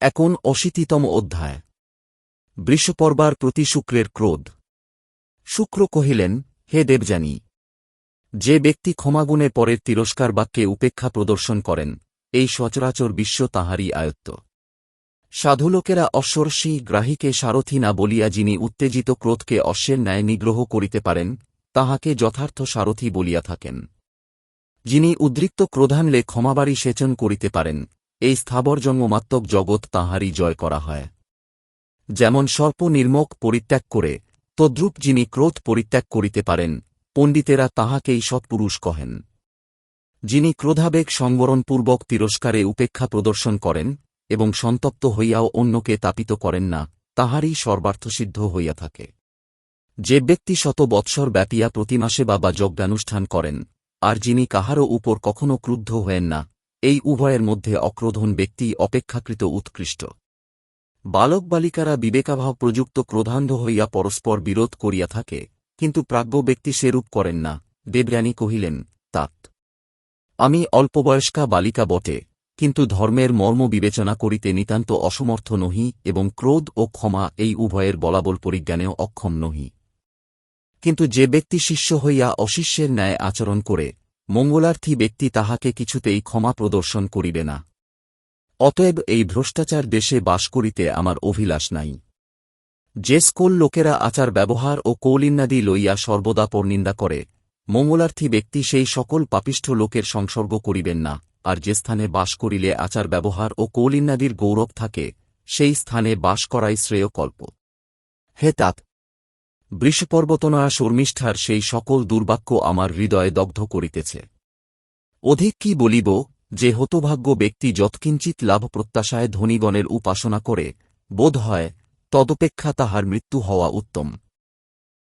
এখন অশীতিতম অধ্যায়। বৃষপর্বার প্রতি শুক্রের ক্রোধ। শুক্র কহিলেন, হে দেবযানী, যে ব্যক্তি ক্ষমাগুণে পরের তিরস্কার বাক্যে উপেক্ষা প্রদর্শন করেন, এই সচরাচর বিশ্ব তাহারই আয়ত্ত। সাধুলোকেরা অশ্বর্ষী গ্রাহীকে সারথি না বলিয়া যিনি উত্তেজিত ক্রোধকে অশ্বের ন্যায় নিগ্রহ করিতে পারেন, তাহাকে যথার্থ সারথি বলিয়া থাকেন। যিনি উদ্রিক্ত ক্রোধানলে ক্ষমাবাড়ি সেচন করিতে পারেন এই স্থাবর জন্মমাত্মক জগৎ তাহারই জয় করা হয়। যেমন সর্প নির্মক পরিত্যাগ করে, তদ্রূপ যিনি ক্রোধ পরিত্যাগ করিতে পারেন, পণ্ডিতেরা তাহাকেই সৎপুরুষ কহেন। যিনি ক্রোধাবেগ সংবরণপূর্বক তিরস্কারে উপেক্ষা প্রদর্শন করেন এবং সন্তপ্ত হইয়াও অন্যকে তাপিত করেন না, তাহারই সর্বার্থসিদ্ধ হইয়া থাকে। যে ব্যক্তি শত বৎসর ব্যাপিয়া প্রতিমাসে বাবা যজ্ঞানুষ্ঠান করেন, আর যিনি কাহারও উপর কখনও ক্রুদ্ধ হয়েন না এই উভয়ের মধ্যে অক্রোধন ব্যক্তি অপেক্ষাকৃত উৎকৃষ্ট। বালক বালিকারা বিবেকাভাব প্রযুক্ত ক্রোধান্ধ হইয়া পরস্পর বিরোধ করিয়া থাকে, কিন্তু প্রাজ্ঞ ব্যক্তি সেরূপ করেন না। দেবরানী কহিলেন, তাত। আমি অল্পবয়স্কা বালিকা বটে, কিন্তু ধর্মের মর্ম বিবেচনা করিতে নিতান্ত অসমর্থ নহি এবং ক্রোধ ও ক্ষমা এই উভয়ের বলাবল পরিজ্ঞানেও অক্ষম নহি। কিন্তু যে ব্যক্তি শিষ্য হইয়া অশিষ্যের ন্যায় আচরণ করে মঙ্গলার্থী ব্যক্তি তাহাকে কিছুতেই ক্ষমা প্রদর্শন করিবে না। অতএব এই ভ্রষ্টাচার দেশে বাস করিতে আমার অভিলাষ নাই। যে স্কুল লোকেরা আচার ব্যবহার ও কৌলিন্যাদি লইয়া সর্বদা পরনিন্দা করে, মঙ্গলার্থী ব্যক্তি সেই সকল পাপিষ্ঠ লোকের সংসর্গ করিবেন না, আর যে স্থানে বাস করিলে আচার ব্যবহার ও কৌলিন্যাদির গৌরব থাকে, সেই স্থানে বাস করাই শ্রেয়কল্প। হে তাত বৃষপর্বতনয়া শর্মিষ্ঠার সেই সকল দুর্বাক্য আমার হৃদয়ে দগ্ধ করিতেছে। অধিক কি বলিব যে হতভাগ্য ব্যক্তি যৎকিঞ্চিত লাভ প্রত্যাশায় ধনীগণের উপাসনা করে, বোধ হয় তদপেক্ষা তাহার মৃত্যু হওয়া উত্তম।